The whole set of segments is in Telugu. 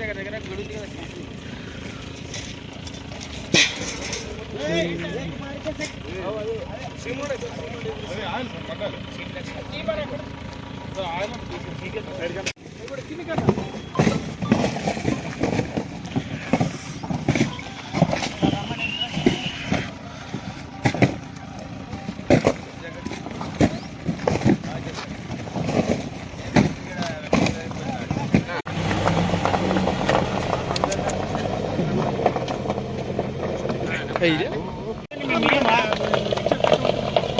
దగ్గర దగ్గర గుడి దగ్గర Hey, yeah. ¿eh?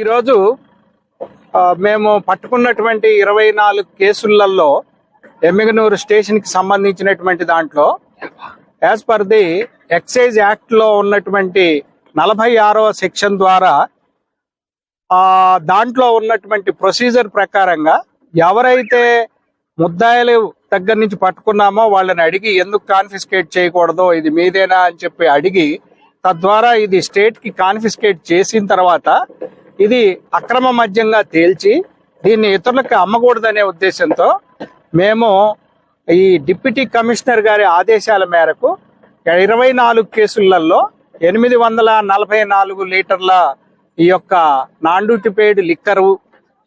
ఈరోజు మేము పట్టుకున్నటువంటి ఇరవై నాలుగు కేసులలో ఎమ్మిగనూరు స్టేషన్కి సంబంధించినటువంటి దాంట్లో యాజ్ పర్ ది ఎక్సైజ్ యాక్ట్లో ఉన్నటువంటి నలభై ఆరవ సెక్షన్ ద్వారా దాంట్లో ఉన్నటువంటి ప్రొసీజర్ ప్రకారంగా ఎవరైతే ముద్దాయిలు దగ్గర నుంచి పట్టుకున్నామో వాళ్ళని అడిగి ఎందుకు కాన్ఫిస్కేట్ చేయకూడదు ఇది మీదేనా అని చెప్పి అడిగి తద్వారా ఇది స్టేట్కి కాన్ఫిస్కేట్ చేసిన తర్వాత ఇది అక్రమ మద్యంగా తేల్చి దీన్ని ఇతరులకు అమ్మకూడదనే ఉద్దేశంతో మేము ఈ డిప్యూటీ కమిషనర్ గారి ఆదేశాల మేరకు ఇరవై నాలుగు కేసులలో ఎనిమిది వందల నలభై నాలుగు లీటర్ల ఈ యొక్క నాన్ డ్యూటీ పెయిడ్ లిక్కరు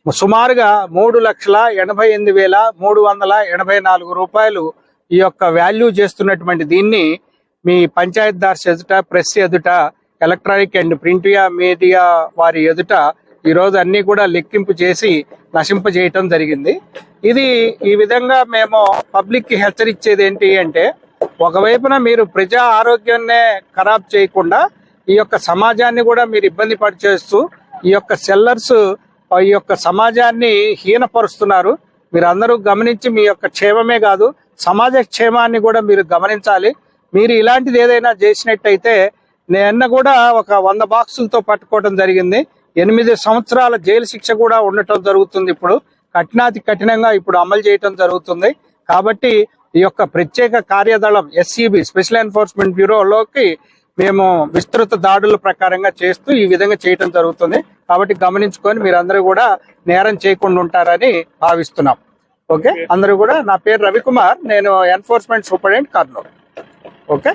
సుమారుగా మూడు లక్షల ఎనభై ఎనిమిది వేల మూడు వందల ఎనభై నాలుగు రూపాయలు ఈ యొక్క వాల్యూ చేస్తున్నటువంటి దీన్ని మీ పంచాయత్ దార్స్ ఎదుట ప్రెస్ ఎదుట ఎలక్ట్రానిక్ అండ్ ప్రింట్ మీడియా వారి ఎదుట ఈ రోజు కూడా లెక్కింపు చేసి నశింపజేయటం జరిగింది. ఇది ఈ విధంగా మేము పబ్లిక్కి హెచ్చరించేది ఏంటి అంటే ఒకవైపున మీరు ప్రజా ఆరోగ్యాన్నే ఖరాబ్ చేయకుండా ఈ యొక్క సమాజాన్ని కూడా మీరు ఇబ్బంది పడిచేస్తూ ఈ యొక్క సెల్లర్స్ ఈ యొక్క సమాజాన్ని హీనపరుస్తున్నారు. మీరు అందరూ గమనించి మీ యొక్క క్షేమమే కాదు సమాజ క్షేమాన్ని కూడా మీరు గమనించాలి. మీరు ఇలాంటిది ఏదైనా చేసినట్టయితే నిన్న కూడా ఒక వంద బాక్సులతో పట్టుకోవడం జరిగింది. ఎనిమిది సంవత్సరాల జైలు శిక్ష కూడా ఉండటం జరుగుతుంది ఇప్పుడు. కఠినాతి కఠినంగా ఇప్పుడు అమలు చేయటం జరుగుతుంది. కాబట్టి ఈ యొక్క ప్రత్యేక కార్యదళం ఎస్సీబీ స్పెషల్ ఎన్ఫోర్స్మెంట్ బ్యూరోలోకి మేము విస్తృత దాడుల ప్రకారంగా చేస్తూ ఈ విధంగా చేయటం జరుగుతుంది. కాబట్టి గమనించుకొని మీరందరూ కూడా నేరం చేయకుండా ఉంటారని భావిస్తున్నాం. ఓకే? అందరూ కూడా నా పేరు రవికుమార్. నేను ఎన్ఫోర్స్మెంట్ సూపరింటెండెంట్ కర్నూలు. ఓకే?